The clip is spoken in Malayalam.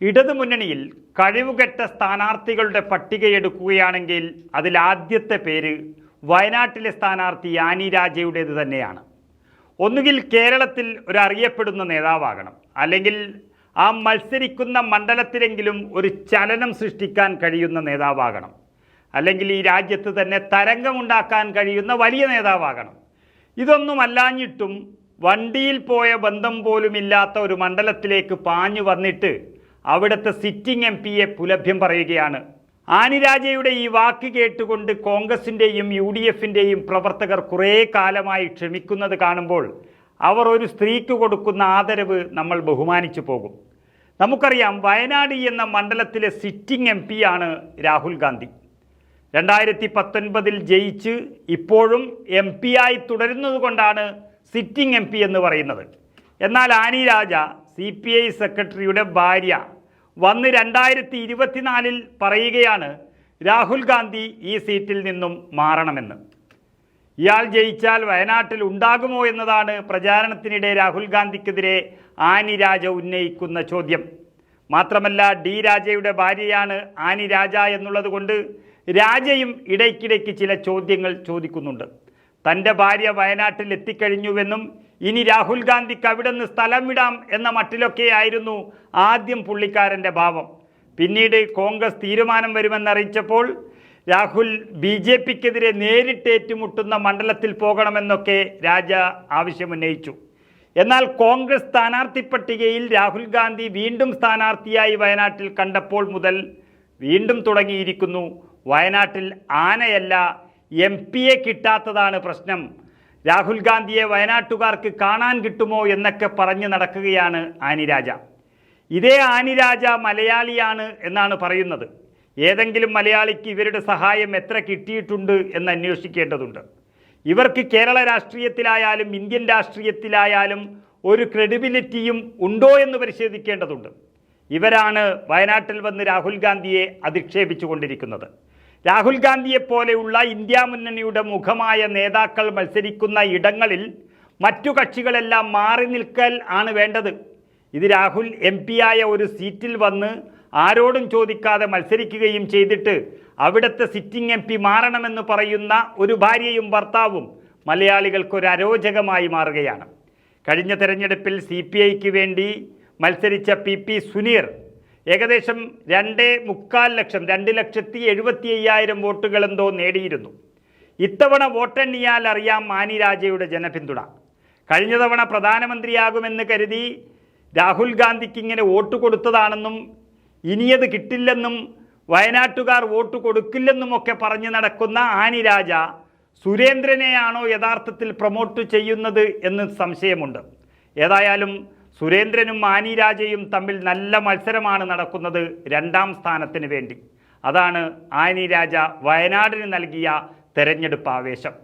ഇടതുമുന്നണിയിൽ കഴിവുകെട്ട സ്ഥാനാർത്ഥികളുടെ പട്ടികയെടുക്കുകയാണെങ്കിൽ അതിൽ ആദ്യത്തെ പേര് വയനാട്ടിലെ സ്ഥാനാർത്ഥി ആനി രാജയുടേത് തന്നെയാണ്. ഒന്നുകിൽ കേരളത്തിൽ ഒരു അറിയപ്പെടുന്ന നേതാവാകണം. അല്ലെങ്കിൽ ആ മത്സരിക്കുന്ന മണ്ഡലത്തിലെങ്കിലും ഒരു ചലനം സൃഷ്ടിക്കാൻ കഴിയുന്ന നേതാവാകണം. അല്ലെങ്കിൽ ഈ രാജ്യത്ത് തന്നെ തരംഗമുണ്ടാക്കാൻ കഴിയുന്ന വലിയ നേതാവാകണം. ഇതൊന്നും അല്ലാഞ്ഞിട്ടും വണ്ടിയിൽ പോയ ബന്ധം പോലുമില്ലാത്ത ഒരു മണ്ഡലത്തിലേക്ക് പാഞ്ഞു വന്നിട്ട് അവിടുത്തെ സിറ്റിംഗ് എം പിയെ പുലഭ്യം പറയുകയാണ്. ആനിരാജയുടെ ഈ വാക്ക് കേട്ടുകൊണ്ട് കോൺഗ്രസിന്റെയും യു ഡി എഫിന്റെയും പ്രവർത്തകർ കുറേ കാലമായി ക്ഷമിക്കുന്നത് കാണുമ്പോൾ അവർ ഒരു സ്ത്രീക്ക് കൊടുക്കുന്ന ആദരവ് നമ്മൾ ബഹുമാനിച്ചു പോകും. നമുക്കറിയാം വയനാട് എന്ന മണ്ഡലത്തിലെ സിറ്റിംഗ് എം പിയാണ് രാഹുൽ ഗാന്ധി. രണ്ടായിരത്തി പത്തൊൻപതിൽ ജയിച്ച് ഇപ്പോഴും എം പി ആയി തുടരുന്നത് കൊണ്ടാണ് സിറ്റിംഗ് എം പി എന്ന് പറയുന്നത്. എന്നാൽ Annie Raja C P I സെക്രട്ടറിയുടെ ഭാര്യ വന്ന് രണ്ടായിരത്തി ഇരുപത്തിനാലിൽ പറയുകയാണ് രാഹുൽ ഗാന്ധി ഈ സീറ്റിൽ നിന്നും മാറണമെന്ന്. ഇയാൾ ജയിച്ചാൽ വയനാട്ടിൽ ഉണ്ടാകുമോ എന്നതാണ് പ്രചാരണത്തിനിടെ രാഹുൽ ഗാന്ധിക്കെതിരെ ആനി രാജ ഉന്നയിക്കുന്ന ചോദ്യം. മാത്രമല്ല ഡി രാജയുടെ ഭാര്യയാണ് ആനി രാജ എന്നുള്ളത് കൊണ്ട് രാജയും ഇടയ്ക്കിടയ്ക്ക് ചില ചോദ്യങ്ങൾ ചോദിക്കുന്നുണ്ട്. തന്റെ ഭാര്യ വയനാട്ടിൽ എത്തിക്കഴിഞ്ഞുവെന്നും ഇനി രാഹുൽ ഗാന്ധിക്ക് അവിടെ നിന്ന് സ്ഥലം വിടാം എന്ന മട്ടിലൊക്കെയായിരുന്നു ആദ്യം പുള്ളിക്കാരന്റെ ഭാവം. പിന്നീട് കോൺഗ്രസ് തീരുമാനം വരുമെന്നറിയിച്ചപ്പോൾ രാഹുൽ ബി ജെ പിക്കെതിരെ നേരിട്ട് ഏറ്റുമുട്ടുന്ന മണ്ഡലത്തിൽ പോകണമെന്നൊക്കെ രാജ ആവശ്യമുന്നയിച്ചു. എന്നാൽ കോൺഗ്രസ് സ്ഥാനാർത്ഥി പട്ടികയിൽ രാഹുൽ ഗാന്ധി വീണ്ടും സ്ഥാനാർത്ഥിയായി വയനാട്ടിൽ കണ്ടപ്പോൾ മുതൽ വീണ്ടും തുടങ്ങിയിരിക്കുന്നു. വയനാട്ടിൽ ആനയല്ല എം എ കിട്ടാത്തതാണ് പ്രശ്നം. രാഹുൽ ഗാന്ധിയെ വയനാട്ടുകാർക്ക് കാണാൻ കിട്ടുമോ എന്നൊക്കെ പറഞ്ഞു നടക്കുകയാണ് ആനിരാജ. ഇതേ ആനിരാജ മലയാളിയാണ് എന്നാണ് പറയുന്നത്. ഏതെങ്കിലും മലയാളിക്ക് ഇവരുടെ സഹായം എത്ര കിട്ടിയിട്ടുണ്ട് എന്ന് അന്വേഷിക്കേണ്ടതുണ്ട്. ഇവർക്ക് കേരള രാഷ്ട്രീയത്തിലായാലും ഇന്ത്യൻ രാഷ്ട്രീയത്തിലായാലും ഒരു ക്രെഡിബിലിറ്റിയും ഉണ്ടോ എന്ന് പരിശോധിക്കേണ്ടതുണ്ട്. ഇവരാണ് വയനാട്ടിൽ വന്ന് രാഹുൽ ഗാന്ധിയെ അധിക്ഷേപിച്ചു കൊണ്ടിരിക്കുന്നത് രാഹുൽ ഗാന്ധിയെ പോലെയുള്ള ഇന്ത്യ മുന്നണിയുടെ മുഖമായ നേതാക്കൾ മത്സരിക്കുന്ന ഇടങ്ങളിൽ മറ്റു കക്ഷികളെല്ലാം മാറി നിൽക്കൽ ആണ് വേണ്ടത്. ഇത് രാഹുൽ എം ആയ ഒരു സീറ്റിൽ വന്ന് ആരോടും ചോദിക്കാതെ മത്സരിക്കുകയും ചെയ്തിട്ട് അവിടുത്തെ സിറ്റിംഗ് എം പി മാറണമെന്ന് പറയുന്ന ഒരു ഭാര്യയും ഭർത്താവും മലയാളികൾക്ക് ഒരു അരോചകമായി മാറുകയാണ്. കഴിഞ്ഞ തെരഞ്ഞെടുപ്പിൽ സി പി ഐക്ക് വേണ്ടി മത്സരിച്ച പി പി സുനീർ ഏകദേശം രണ്ട് മുക്കാൽ ലക്ഷം രണ്ട് ലക്ഷത്തി എഴുപത്തി അയ്യായിരം വോട്ടുകൾ എന്തോ നേടിയിരുന്നു. ഇത്തവണ വോട്ടെണ്ണിയാൽ അറിയാം മാനി രാജയുടെ ജനപിന്തുണ. കഴിഞ്ഞ തവണ പ്രധാനമന്ത്രിയാകുമെന്ന് കരുതി രാഹുൽ ഗാന്ധിക്ക് ഇങ്ങനെ വോട്ട് കൊടുത്തതാണെന്നും ഇനിയത് കിട്ടില്ലെന്നും വയനാട്ടുകാർ വോട്ട് കൊടുക്കില്ലെന്നും ഒക്കെ പറഞ്ഞു നടക്കുന്ന ആനി രാജ സുരേന്ദ്രനെയാണോ യഥാർത്ഥത്തിൽ പ്രൊമോട്ട് ചെയ്യുന്നത് എന്ന് സംശയമുണ്ട്. ഏതായാലും സുരേന്ദ്രനും മാനി രാജയും തമ്മിൽ നല്ല മത്സരമാണ് നടക്കുന്നത് രണ്ടാം സ്ഥാനത്തിന് വേണ്ടി. അതാണ് ആനി രാജ വയനാടിന് നൽകിയ തെരഞ്ഞെടുപ്പ് ആവേശം.